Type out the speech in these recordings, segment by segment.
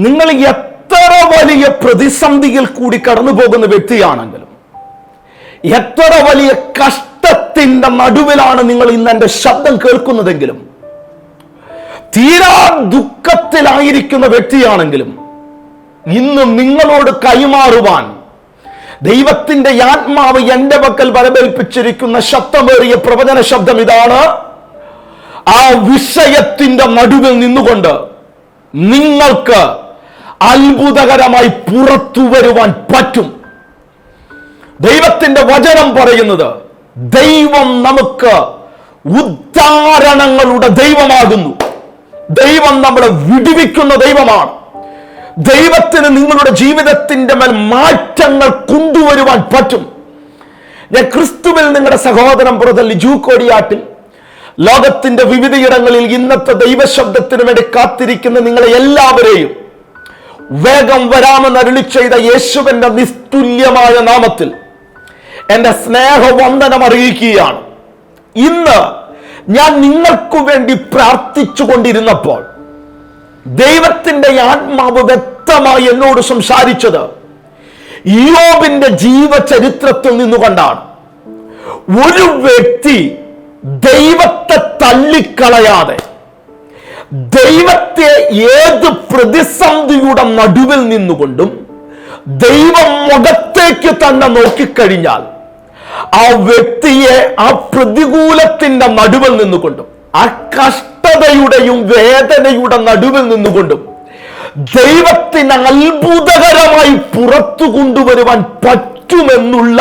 നിങ്ങൾ എത്ര വലിയ പ്രതിസന്ധിയിൽ കൂടി കടന്നു പോകുന്ന വ്യക്തിയാണെങ്കിലും എത്ര വലിയ കഷ്ടത്തിന്റെ നടുവിലാണ് നിങ്ങൾ ഇന്ന് എന്റെ ശബ്ദം കേൾക്കുന്നതെങ്കിലും തീരാ ദുഃഖത്തിലായിരിക്കുന്ന വ്യക്തിയാണെങ്കിലും ഇന്ന് നിങ്ങളോട് കൈമാറുവാൻ ദൈവത്തിന്റെ ആത്മാവ് എന്റെ പക്കൽ വരവേൽപ്പിച്ചിരിക്കുന്ന ശബ്ദമേറിയ പ്രവചന ശബ്ദം ഇതാണ്. ആ വിഷയത്തിന്റെ നടുവിൽ നിന്നുകൊണ്ട് നിങ്ങൾക്ക് അത്ഭുതകരമായി പുറത്തു വരുവാൻ പറ്റും. ദൈവത്തിന്റെ വചനം പറയുന്നത് ദൈവം നമുക്ക് ഉദ്ധാരണങ്ങളുടെ ദൈവമാകുന്നു. ദൈവം നമ്മളെ വിടുവിക്കുന്ന ദൈവമാണ്. ദൈവത്തിന് നിങ്ങളുടെ ജീവിതത്തിന്റെ മേൽ മാറ്റങ്ങൾ കൊണ്ടുവരുവാൻ പറ്റും. ഞാൻ ക്രിസ്തുവിൽ നിങ്ങളുടെ സഹോദരൻ പുറത്തല്ലി ജൂക്കോടിയാട്ടിൽ ലോകത്തിന്റെ വിവിധയിടങ്ങളിൽ ഇന്നത്തെ ദൈവശബ്ദത്തിനു വേണ്ടി കാത്തിരിക്കുന്ന നിങ്ങളെ എല്ലാവരെയും വേഗം വരാമെന്ന് അരുളി ചെയ്ത യേശുവിന്റെ നിസ്തുല്യമായ നാമത്തിൽ എന്റെ സ്നേഹവന്ദനം അറിയിക്കുകയാണ്. ഇന്ന് ഞാൻ നിങ്ങൾക്കു വേണ്ടി പ്രാർത്ഥിച്ചു കൊണ്ടിരുന്നപ്പോൾ ദൈവത്തിന്റെ ആത്മാവ് വ്യക്തമായി എന്നോട് സംസാരിച്ചത് യോബിന്റെ ജീവചരിത്രത്തിൽ നിന്നുകൊണ്ടാണ്. ഒരു വ്യക്തി ദൈവത്തെ തള്ളിക്കളയാതെ ദൈവത്തെ ഏത് പ്രതിസന്ധിയുടെ നടുവിൽ നിന്നുകൊണ്ടും ദൈവം മുഖത്തേക്ക് തന്നെ നോക്കിക്കഴിഞ്ഞാൽ ആ വ്യക്തിയെ ആ പ്രതികൂലത്തിന്റെ നടുവിൽ നിന്നുകൊണ്ടും ആ കഷ്ടതയുടെയും വേദനയുടെ നടുവിൽ നിന്നുകൊണ്ടും ദൈവത്തിന് അത്ഭുതകരമായി പുറത്തു കൊണ്ടുവരുവാൻ പറ്റുമെന്നുള്ള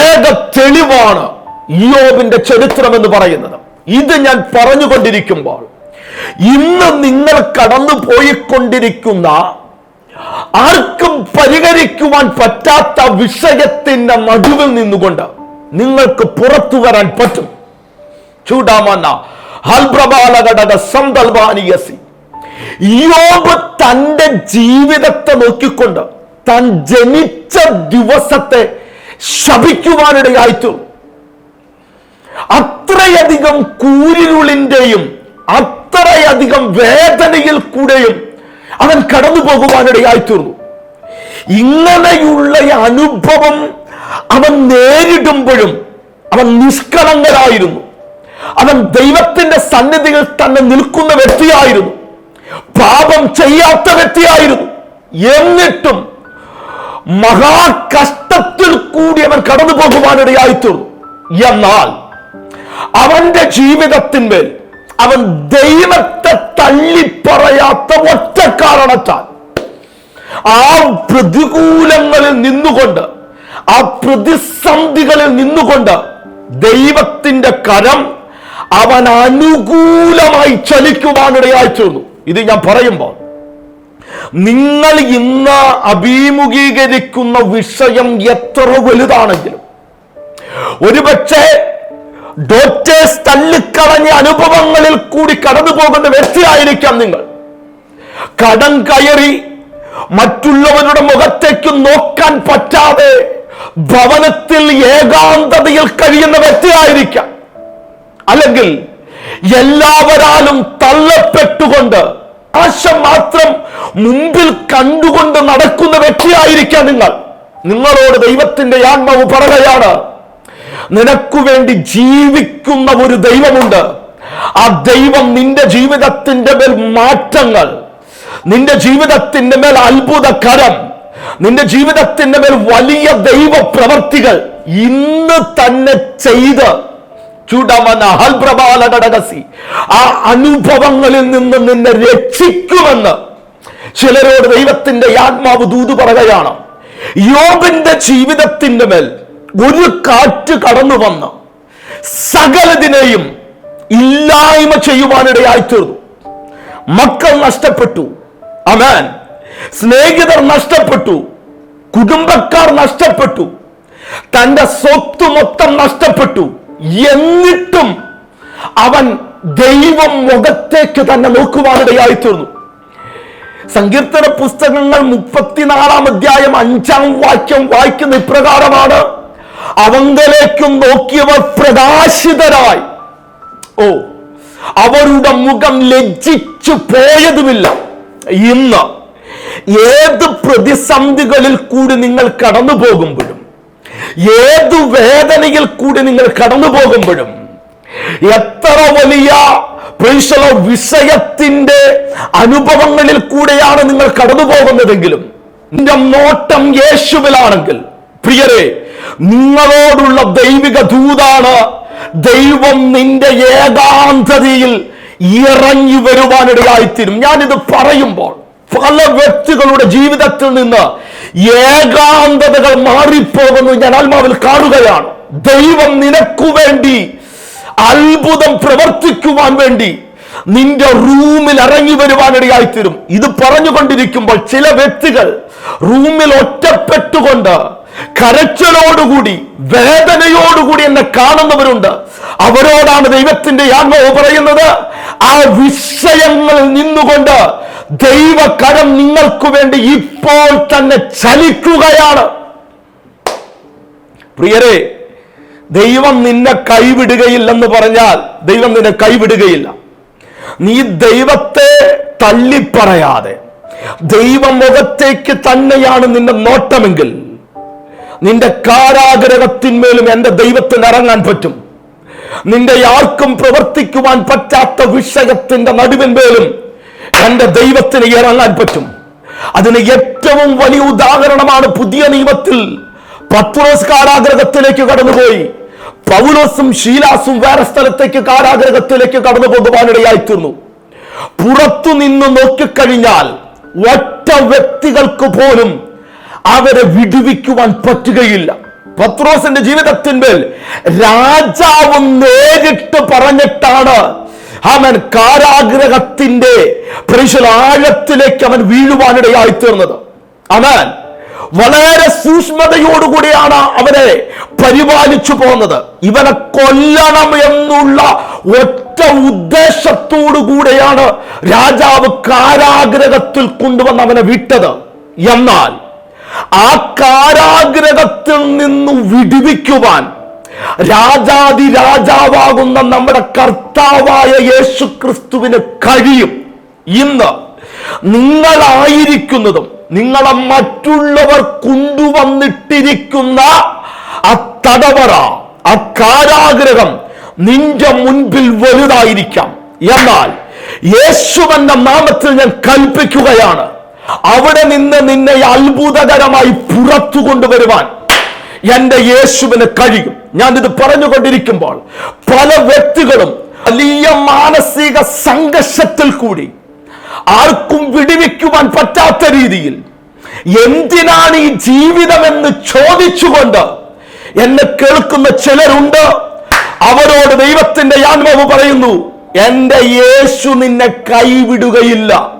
ഏക തെളിവാണ് യോബിന്റെ ചരിത്രം എന്ന് പറയുന്നത്. ഇത് ഞാൻ പറഞ്ഞുകൊണ്ടിരിക്കുമ്പോൾ ഇന്ന് നിങ്ങൾ കടന്നു പോയിക്കൊണ്ടിരിക്കുന്ന ആർക്കും പരിഹരിക്കുവാൻ പറ്റാത്ത വിഷയത്തിന്റെ നടുവിൽ നിന്നുകൊണ്ട് നിങ്ങൾക്ക് പുറത്തു വരാൻ പറ്റും. ചൂടാമന്ന ഹൽപ്രബാലഘടക സന്തൽവാനിയസി. യോബ് തന്റെ ജീവിതത്തെ നോക്കിക്കൊണ്ട് താൻ ജനിച്ച ദിവസത്തെ ശപിക്കുവാനിടയായിത്തു അത്രയധികം കൂരിരുളിന്റെയും അത്രയധികം വേദനയിൽ കൂടെയും അവൻ കടന്നു പോകുവാനിടയായി തീർന്നു. ഇങ്ങനെയുള്ള അനുഭവം അവൻ നേരിടുമ്പോഴും അവൻ നിഷ്കളങ്കരായിരുന്നു അവൻ ദൈവത്തിന്റെ സന്നിധിയിൽ തന്നെ നിൽക്കുന്ന വ്യക്തിയായിരുന്നു. പാപം ചെയ്യാത്ത വ്യക്തിയായിരുന്നു. എന്നിട്ടും മഹാകഷ്ടത്തിൽ കൂടി അവൻ കടന്നു പോകുവാനിടയായി തീർന്നു. എന്നാൽ അവന്റെ ജീവിതത്തിന്മേൽ അവൻ ദൈവത്തെ തള്ളിപ്പറയാത്ത ഒറ്റ കാരണത്താൽ ആ പ്രതികൂലങ്ങളിൽ നിന്നുകൊണ്ട് ആ പ്രതിസന്ധികളിൽ നിന്നുകൊണ്ട് ദൈവത്തിന്റെ കരം അവൻ അനുകൂലമായി ചലിക്കുവാനിടയായി തീർന്നു. ഇത് ഞാൻ പറയുമ്പോൾ നിങ്ങൾ ഇന്ന് അഭിമുഖീകരിക്കുന്ന വിഷയം എത്ര വലുതാണെങ്കിലും ഒരുപക്ഷെ ഡോക്ടേഴ്സ് തള്ളിക്കളഞ്ഞ അനുഭവങ്ങളിൽ കൂടി കടന്നു പോകുന്ന വ്യക്തിയായിരിക്കാം നിങ്ങൾ. കടം കയറി മറ്റുള്ളവരുടെ മുഖത്തേക്ക് നോക്കാൻ പറ്റാതെ ഭവനത്തിൽ ഏകാന്തതയിൽ കഴിയുന്ന വ്യക്തിയായിരിക്കാം. അല്ലെങ്കിൽ എല്ലാവരാലും തള്ളപ്പെട്ടുകൊണ്ട് ആശം മാത്രം മുമ്പിൽ കണ്ടുകൊണ്ട് നടക്കുന്ന വ്യക്തിയായിരിക്കാം നിങ്ങൾ. നിങ്ങളോട് ദൈവത്തിന്റെ ആത്മാവ് പറയുകയാണ് നിനക്കു വേണ്ടി ജീവിക്കുന്ന ഒരു ദൈവമുണ്ട്. ആ ദൈവം നിന്റെ ജീവിതത്തിന്റെ മേൽ മാറ്റങ്ങൾ നിന്റെ ജീവിതത്തിന്റെ മേൽ അത്ഭുത കരം നിന്റെ ജീവിതത്തിന്റെ മേൽ വലിയ ദൈവ പ്രവർത്തികൾ ഇന്ന് തന്നെ ചെയ്ത് ചുടമന ഹൽപ്രബാല ആ അനുഭവങ്ങളിൽ നിന്ന് നിന്നെ രക്ഷിക്കുമെന്ന് ചിലരോട് ദൈവത്തിന്റെ ആത്മാവ് ദൂത് പറയുകയാണ്. യോബിന്റെ ജീവിതത്തിന്റെ മേൽ ഒരു കാറ്റ് കടന്നു വന്ന് സകലതിനെയും ഇല്ലായ്മ ചെയ്യുവാനിടയായി തീർന്നു. മക്കൾ നഷ്ടപ്പെട്ടു. അമാൻ സ്നേഹിതർ നഷ്ടപ്പെട്ടു. കുടുംബക്കാർ നഷ്ടപ്പെട്ടു. തന്റെ സ്വത്ത് മൊത്തം നഷ്ടപ്പെട്ടു. എന്നിട്ടും അവൻ ദൈവം മുഖത്തേക്ക് തന്നെ നോക്കുവാനിടയായി തീർന്നു. സങ്കീർത്തന പുസ്തകങ്ങൾ മുപ്പത്തിനാലാം അധ്യായം അഞ്ചാം വാക്യം വായിക്കുന്ന ഇപ്രകാരമാണ്. അവങ്കലേക്കും നോക്കിയവർ പ്രകാശിതരായി. ഓ അവരുടെ മുഖം ലജ്ജിച്ചു പോയതുമില്ല. ഇന്ന് ഏത് പ്രതിസന്ധികളിൽ കൂടി നിങ്ങൾ കടന്നു പോകുമ്പോഴും ഏത് വേദനയിൽ കൂടി നിങ്ങൾ കടന്നു പോകുമ്പോഴും എത്ര വലിയ വിഷയത്തിന്റെ അനുഭവങ്ങളിൽ കൂടെയാണ് നിങ്ങൾ കടന്നു പോകുന്നതെങ്കിലും നിന്റെ നോട്ടം യേശുവിലാണെങ്കിൽ പ്രിയരെ നിങ്ങളോടുള്ള ദൈവിക ദൂതാണ് ദൈവം നിന്റെ ഏകാന്തതയിൽ ഇറങ്ങി വരുവാനിടയായിത്തീരും. ഞാനിത് പറയുമ്പോൾ പല വ്യക്തികളുടെ ജീവിതത്തിൽ നിന്ന് ഏകാന്തതകൾ മാറിപ്പോകുന്നു ഞാൻ ആത്മാവിൽ കാണുകയാണ്. ദൈവം നിനക്കു വേണ്ടി അത്ഭുതം പ്രവർത്തിക്കുവാൻ വേണ്ടി നിന്റെ റൂമിൽ ഇറങ്ങി വരുവാനിടയായിത്തീരും. ഇത് പറഞ്ഞുകൊണ്ടിരിക്കുമ്പോൾ ചില വ്യക്തികൾ റൂമിൽ ഒറ്റപ്പെട്ടുകൊണ്ട് കരച്ചലോടുകൂടി വേദനയോടുകൂടി എന്നെ കാണുന്നവരുണ്ട്. അവരോടാണ് ദൈവത്തിന്റെ ആത്മാവ് പറയുന്നത്. ആ വിഷയങ്ങളിൽ നിന്നുകൊണ്ട് ദൈവകരം നിങ്ങൾക്ക് വേണ്ടി ഇപ്പോൾ തന്നെ ചലിക്കുകയാണ്. പ്രിയരെ ദൈവം നിന്നെ കൈവിടുകയില്ലെന്ന് പറഞ്ഞാൽ ദൈവം നിന്നെ കൈവിടുകയില്ല. നീ ദൈവത്തെ തള്ളിപ്പറയാതെ ദൈവമുഖത്തേക്ക് തന്നെയാണ് നിന്റെ നോട്ടമെങ്കിൽ നിന്റെ കാരാഗ്രഹത്തിന്മേലും എന്റെ ദൈവത്തിന് ഇറങ്ങാൻ പറ്റും. നിന്റെ ആർക്കും പ്രവർത്തിക്കുവാൻ പറ്റാത്ത വിഷയത്തിന്റെ നടുവിന്മേലും എന്റെ ദൈവത്തിന് ഇറങ്ങാൻ പറ്റും. അതിന് ഏറ്റവും വലിയ ഉദാഹരണമാണ് പുതിയ നിയമത്തിൽ പത്രോസ് കാരാഗ്രഹത്തിലേക്ക് കടന്നുപോയി. പൗലോസും ഷീലാസും വേറെ സ്ഥലത്തേക്ക് കാരാഗ്രഹത്തിലേക്ക് കടന്നു പോകുവാനിടയായി തീർന്നു പുറത്തു നിന്ന് നോക്കിക്കഴിഞ്ഞാൽ ഒറ്റ വ്യക്തികൾക്ക് പോലും അവരെ വിടുവിക്കുവാൻ പറ്റുകയില്ല. പത്രോസിന്റെ ജീവിതത്തിന്മേൽ രാജാവ് നേരിട്ട് പറഞ്ഞിട്ടാണ് അവൻ കാരാഗ്രഹത്തിന്റെ ആഴത്തിലേക്ക് അവൻ വീഴുവാനിടയായി തീർന്നത്. അവൻ വളരെ സൂക്ഷ്മതയോടുകൂടിയാണ് അവനെ പരിപാലിച്ചു പോകുന്നത്. ഇവനെ കൊല്ലണം എന്നുള്ള ഒറ്റ ഉദ്ദേശത്തോടു കൂടെയാണ് രാജാവ് കാരാഗ്രഹത്തിൽ കൊണ്ടുവന്ന് അവനെ വിട്ടത്. എന്നാൽ ആ കാരാഗ്രഹത്തിൽ നിന്ന് വിടുവിക്കുവാൻ രാജാതി രാജാവാകുന്ന നമ്മുടെ കർത്താവായ യേശു ക്രിസ്തുവിന് കഴിയും. ഇന്ന് നിങ്ങളായിരിക്കുന്നതും നിങ്ങളെ മറ്റുള്ളവർ കൊണ്ടുവന്നിട്ടിരിക്കുന്ന ആ തടവറ ആ കാരാഗ്രഹം നിന്റെ മുൻപിൽ വലുതായിരിക്കാം. എന്നാൽ യേശുവെന്ന നാമത്തിൽ ഞാൻ കൽപ്പിക്കുകയാണ്. അവിടെ നിന്ന് നിന്നെ അത്ഭുതകരമായി പുറത്തു കൊണ്ടുവരുവാൻ എന്റെ യേശുവിന് കഴിയും. ഞാൻ ഇത് പറഞ്ഞുകൊണ്ടിരിക്കുമ്പോൾ പല വ്യക്തികളും വലിയ മാനസിക സംഘർഷത്തിൽ കൂടി ആർക്കും വിടിവിക്കുവാൻ പറ്റാത്ത രീതിയിൽ എന്തിനാണ് ഈ ജീവിതമെന്ന് ചോദിച്ചുകൊണ്ട് എന്നെ കേൾക്കുന്ന ചിലരുണ്ട്. അവരോട് ദൈവത്തിന്റെ ആത്മാവ് പറയുന്നു എന്റെ യേശു നിന്നെ കൈവിടുകയില്ല.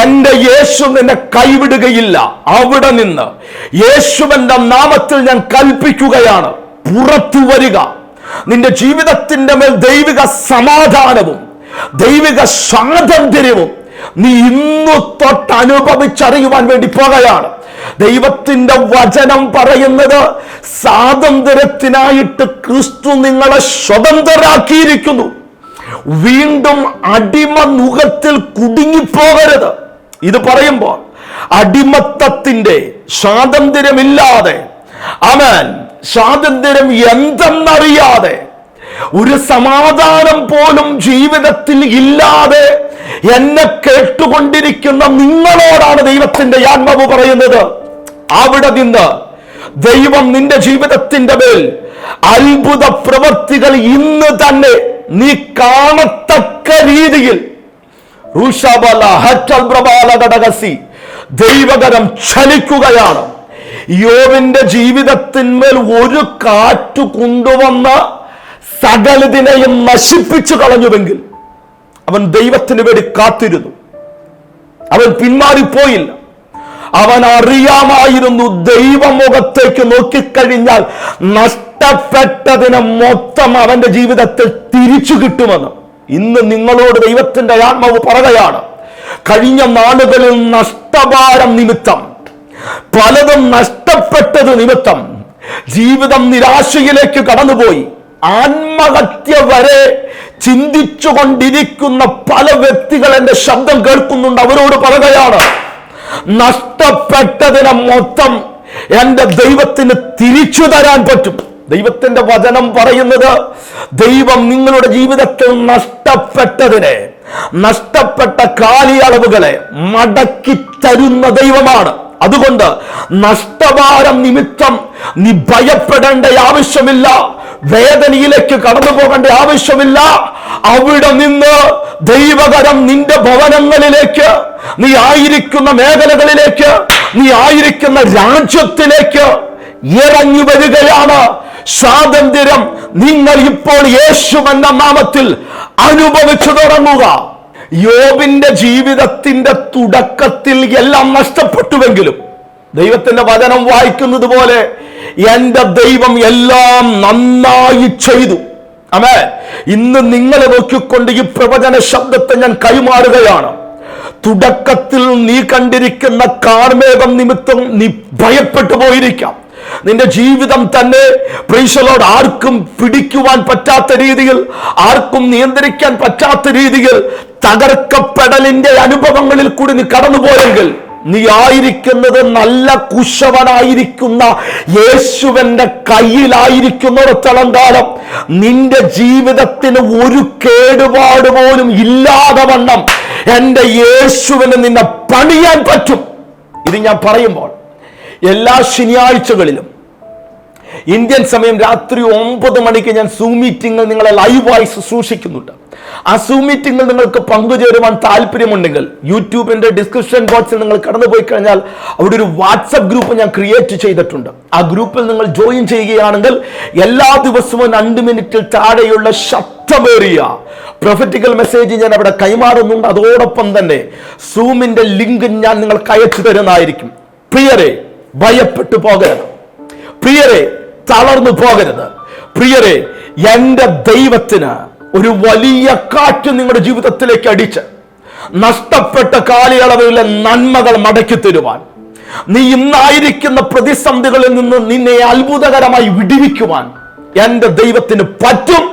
എന്റെ യേശു നിന്നെ കൈവിടുകയില്ല. അവിടെ നിന്ന് യേശുവിന്റെ നാമത്തിൽ ഞാൻ കൽപ്പിക്കുകയാണ്. പുറത്തു വരിക. നിന്റെ ജീവിതത്തിന്റെ മേൽ ദൈവിക സമാധാനവും ദൈവിക സ്വാതന്ത്ര്യവും നീ ഇന്നു തൊട്ട് അനുഭവിച്ചറിയുവാൻ വേണ്ടി പോകുകയാണ്. ദൈവത്തിന്റെ വചനം പറയുന്നത് സ്വാതന്ത്ര്യത്തിനായിട്ട് ക്രിസ്തു നിങ്ങളെ സ്വതന്ത്രരാക്കിയിരിക്കുന്നു. വീണ്ടും അടിമ മുഖത്തിൽ കുടുങ്ങിപ്പോകരുത്. ഇത് പറയുമ്പോൾ അടിമത്തത്തിന്റെ സ്വാതന്ത്ര്യമില്ലാതെ അവൻ സ്വാതന്ത്ര്യം എന്തെന്നറിയാതെ ഒരു സമാധാനം പോലും ജീവിതത്തിൽ ഇല്ലാതെ എന്നെ കേട്ടുകൊണ്ടിരിക്കുന്ന നിങ്ങളോടാണ് ദൈവത്തിന്റെ ആത്മാവ് പറയുന്നത്. അവിടെ നിന്ന് ദൈവം നിന്റെ ജീവിതത്തിന്റെ മേൽ അത്ഭുത പ്രവൃത്തികൾ ഇന്ന് തന്നെ നീ കാണത്തക്ക രീതിയിൽ. ദൈവകരം ചലിക്കുകയാണ് യോവിന്റെ ജീവിതത്തിന്മേൽ ഒരു കാറ്റു കൊണ്ടുവന്ന സകലതിനെയും നശിപ്പിച്ചു കളഞ്ഞുവെങ്കിൽ അവൻ ദൈവത്തിന് വേണ്ടി കാത്തിരുന്നു. അവൻ പിന്മാറിപ്പോയില്ല. അവൻ അറിയാമായിരുന്നു ദൈവമുഖത്തേക്ക് നോക്കിക്കഴിഞ്ഞാൽ നഷ്ടപ്പെട്ടതിനെ മൊത്തം അവന്റെ ജീവിതത്തിൽ തിരിച്ചു കിട്ടുമെന്ന്. ഇന്ന് നിങ്ങളോട് ദൈവത്തിന്റെ ആത്മാവ് പറയുകയാണ്. കഴിഞ്ഞ നാളുകളിൽ നഷ്ടഭാരം നിമിത്തം പലതും നഷ്ടപ്പെട്ടത് നിമിത്തം ജീവിതം നിരാശയിലേക്ക് കടന്നുപോയി. ആത്മഹത്യ വരെ ചിന്തിച്ചു കൊണ്ടിരിക്കുന്ന പല വ്യക്തികൾ എന്റെ ശബ്ദം കേൾക്കുന്നുണ്ട് അവരോട് പറയുകയാണ് നഷ്ടപ്പെട്ടതിനെ മൊത്തം എന്റെ ദൈവത്തിന് തിരിച്ചു തരാൻ പറ്റും. ദൈവത്തിന്റെ വചനം പറയുന്നത് ദൈവം നിങ്ങളുടെ ജീവിതത്തിൽ നഷ്ടപ്പെട്ടതിനെ നഷ്ടപ്പെട്ട കാലിയളവുകളെ മടക്കി തരുന്ന ദൈവമാണ്. അതുകൊണ്ട് നഷ്ടഭാരം നിമിത്തം നീ ഭയപ്പെടേണ്ട ആവശ്യമില്ല. വേദനയിലേക്ക് കടന്നു പോകേണ്ട ആവശ്യമില്ല. അവിടെ നിന്ന് ദൈവകരം നിന്റെ ഭവനങ്ങളിലേക്ക് നീ ആയിരിക്കുന്ന മേഖലകളിലേക്ക് നീ ആയിരിക്കുന്ന രാജ്യത്തിലേക്ക് ഇറങ്ങി വരികയാണ്. സ്വാതന്ത്ര്യം നിങ്ങൾ ഇപ്പോൾ യേശു എന്ന നാമത്തിൽ അനുഭവിച്ചു തുടങ്ങുക. യോബിന്റെ ജീവിതത്തിന്റെ തുടക്കത്തിൽ എല്ലാം നഷ്ടപ്പെട്ടുവെങ്കിലും ദൈവത്തിന്റെ വചനം വായിക്കുന്നത് പോലെ എന്റെ ദൈവം എല്ലാം നന്നായി ചെയ്തു. അമേ ഇന്ന് നിങ്ങളെ നോക്കിക്കൊണ്ട് ഈ പ്രവചന ശബ്ദത്തെ ഞാൻ കൈമാറുകയാണ്. തുടക്കത്തിൽ നീ കണ്ടിരിക്കുന്ന കാർമേഘം നിമിത്തം നീ ഭയപ്പെട്ടു പോയിരിക്കാം. നിന്റെ ജീവിതം തന്നെ പ്രീശലോട് ആർക്കും പിടിക്കുവാൻ പറ്റാത്ത രീതിയിൽ ആർക്കും നിയന്ത്രിക്കാൻ പറ്റാത്ത രീതിയിൽ തകർക്കപ്പെടലിന്റെ അനുഭവങ്ങളിൽ കൂടി നീ കടന്നുപോയെങ്കിൽ നീ ആയിരിക്കുന്നത് നല്ല കുശവനായിരിക്കുന്ന യേശുവന്റെ കയ്യിലായിരിക്കുന്നിടത്തോളം കാലം നിന്റെ ജീവിതത്തിന് ഒരു കേടുപാട് പോലും ഇല്ലാതെ വണ്ണം എന്റെ യേശുവിന് നിന്നെ പണിയാൻ പറ്റും. ഇത് ഞാൻ പറയുമ്പോൾ എല്ലാ ശനിയാഴ്ചകളിലും ഇന്ത്യൻ സമയം രാത്രി ഒമ്പത് മണിക്ക് ഞാൻ സൂ മീറ്റിംഗിൽ നിങ്ങളെ ലൈവായി ശുശ്രൂഷിക്കുന്നുണ്ട്. ആ സൂ മീറ്റിംഗിൽ നിങ്ങൾക്ക് പങ്കുചേരുവാൻ താല്പര്യമുണ്ടെങ്കിൽ യൂട്യൂബിന്റെ ഡിസ്ക്രിപ്ഷൻ ബോക്സിൽ നിങ്ങൾ കടന്നു പോയി കഴിഞ്ഞാൽ അവിടെ ഒരു വാട്സപ്പ് ഗ്രൂപ്പ് ഞാൻ ക്രിയേറ്റ് ചെയ്തിട്ടുണ്ട്. ആ ഗ്രൂപ്പിൽ നിങ്ങൾ ജോയിൻ ചെയ്യുകയാണെങ്കിൽ എല്ലാ ദിവസവും രണ്ട് മിനിറ്റിൽ താഴെയുള്ള ശബ്ദമേറിയ പ്രൊഫറ്റിക്കൽ മെസ്സേജ് ഞാൻ അവിടെ കൈമാറുന്നുണ്ട്. അതോടൊപ്പം തന്നെ സൂമിന്റെ ലിങ്ക് ഞാൻ നിങ്ങൾക്ക് അയച്ചു തരുന്നതായിരിക്കും. പ്രിയരെ ഭയപ്പെട്ടു പോകരുത്. പ്രിയരെ തളർന്നു പോകരുത്. പ്രിയരെ എന്റെ ദൈവത്തിന് ഒരു വലിയ കാറ്റ് നിങ്ങളുടെ ജീവിതത്തിലേക്ക് അടിച്ച് നഷ്ടപ്പെട്ട കാലയളവിലെ നന്മകൾ മടക്കി തരുവാൻ നീ ഇന്നായിരിക്കുന്ന പ്രതിസന്ധികളിൽ നിന്ന് നിന്നെ അത്ഭുതകരമായി വിടിവിക്കുവാൻ എന്റെ ദൈവത്തിന് പറ്റും.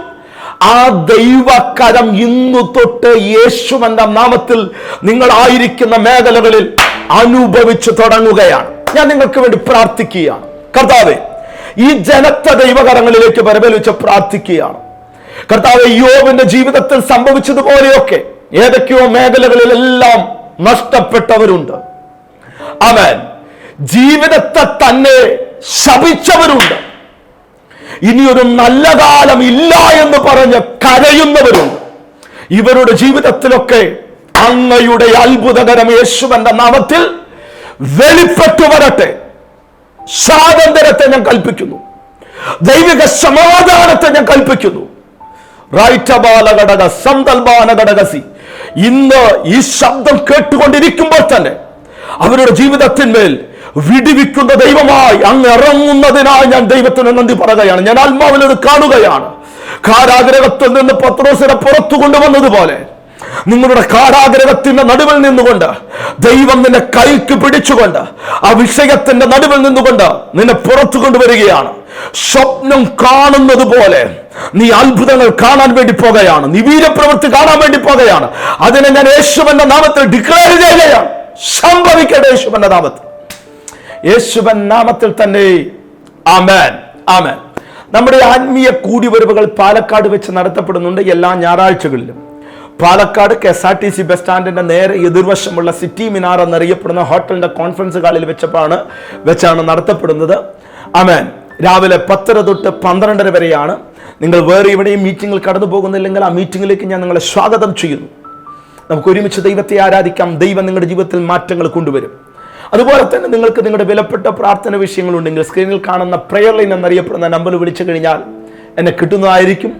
ആ ദൈവകരം ഇന്നു തൊട്ട് യേശുവന്റെ നാമത്തിൽ നിങ്ങളായിരിക്കുന്ന മേഖലകളിൽ അനുഭവിച്ചു തുടങ്ങുകയാണ്. ഞാൻ നിങ്ങൾക്ക് വേണ്ടി പ്രാർത്ഥിക്കുകയാണ്. കർത്താവെ ഈ ജനത്തെ ദൈവകരങ്ങളിലേക്ക് വരവേൽച്ച് പ്രാർത്ഥിക്കുകയാണ്. കർത്താവ് യോബിന്റെ ജീവിതത്തിൽ സംഭവിച്ചതുപോലെയൊക്കെ ഏതൊക്കെയോ മേഖലകളിലെല്ലാം നഷ്ടപ്പെട്ടവരുണ്ട്. അവൻ ജീവിതത്തെ തന്നെ ശപിച്ചവരുണ്ട്. ഇനിയൊരു നല്ല കാലം ഇല്ല എന്ന് പറഞ്ഞ് കരയുന്നവരുണ്ട്. ഇവരുടെ ജീവിതത്തിലൊക്കെ അങ്ങയുടെ അത്ഭുതകരം യേശുവന്റെ നാമത്തിൽ വെളിപ്പെട്ടു വരട്ടെ സ്വാതന്ത്ര്യത്തെ ഞാൻ കൽപ്പിക്കുന്നു. ദൈവിക സമാധാനത്തെ ഞാൻ കൽപ്പിക്കുന്നു. റൈറ്റബാലഘടക സന്തൽബാനഘടകസി ഇന്ന് ഈ ശബ്ദം കേട്ടുകൊണ്ടിരിക്കുമ്പോൾ തന്നെ അവരുടെ ജീവിതത്തിന്മേൽ വിടിവിക്കുന്ന ദൈവമായി അങ്ങ് ഇറങ്ങുന്നതിനായി ഞാൻ ദൈവത്തിന് നന്ദി പറയുകയാണ്. ഞാൻ ആത്മാവിൽ ഇത് കാണുകയാണ്. കാരാഗ്രഹത്തിൽ നിന്ന് പത്രോസിനെ പുറത്തു കൊണ്ടുവന്നതുപോലെ നിങ്ങളുടെ കാടാഗ്രഹത്തിന്റെ നടുവിൽ നിന്നുകൊണ്ട് ദൈവം നിന്നെ കൈക്ക് പിടിച്ചുകൊണ്ട് ആ വിഷയത്തിന്റെ നടുവിൽ നിന്നുകൊണ്ട് നിന്നെ പുറത്തു കൊണ്ടുവരികയാണ്. സ്വപ്നം കാണുന്നത് പോലെ നീ അത്ഭുതങ്ങൾ കാണാൻ വേണ്ടി പോകുകയാണ്. നീ വീരപ്രവൃത്തി കാണാൻ വേണ്ടി പോകുകയാണ്. അതിനെ ഞാൻ യേശുവന്റെ നാമത്തിൽ ഡിക്ലെയർ ചെയ്യുകയാണ്. സംഭവിക്കട്ടെ യേശുവന്റെ നാമത്തിൽ. യേശുവൻ നാമത്തിൽ തന്നെ. ആമേൻ. ആമേൻ. നമ്മുടെ ആത്മീയ കൂടിവരവുകൾ പാലക്കാട് വെച്ച് നടത്തപ്പെടുന്നുണ്ട് എല്ലാ ഞായറാഴ്ചകളിലും. Palakkad K S R T C bus സ്റ്റാൻഡിന്റെ നേരെ എതിർവശമുള്ള സിറ്റി മിനാർ എന്നറിയപ്പെടുന്ന ഹോട്ടലിന്റെ കോൺഫറൻസ് ഹാളിൽ വെച്ചപ്പാണ് വെച്ചാണ് നടത്തപ്പെടുന്നത്. അമേൻ. രാവിലെ പത്തര തൊട്ട് പന്ത്രണ്ടര വരെയാണ്. നിങ്ങൾ വേറെ എവിടെയും മീറ്റിങ്ങിൽ കടന്നു പോകുന്നില്ലെങ്കിൽ ആ മീറ്റിങ്ങിലേക്ക് ഞാൻ നിങ്ങളെ സ്വാഗതം ചെയ്യുന്നു. നമുക്ക് ഒരുമിച്ച് ദൈവത്തെ ആരാധിക്കാം. ദൈവം നിങ്ങളുടെ ജീവിതത്തിൽ മാറ്റങ്ങൾ കൊണ്ടുവരും. അതുപോലെ തന്നെ നിങ്ങൾക്ക് നിങ്ങളുടെ വിലപ്പെട്ട പ്രാർത്ഥന വിഷയങ്ങളുണ്ടെങ്കിൽ സ്ക്രീനിൽ കാണുന്ന പ്രെയർ ലൈൻ എന്നറിയപ്പെടുന്ന നമ്പർ വിളിച്ചു കഴിഞ്ഞാൽ എന്നെ കിട്ടുന്നതായിരിക്കും.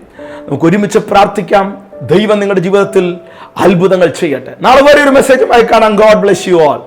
നമുക്ക് ഒരുമിച്ച് പ്രാർത്ഥിക്കാം. ദൈവം നിങ്ങളുടെ ജീവിതത്തിൽ അത്ഭുതങ്ങൾ ചെയ്യട്ടെ. നാളെ വരെ ഒരു മെസ്സേജുമായി കാണാം. God bless you all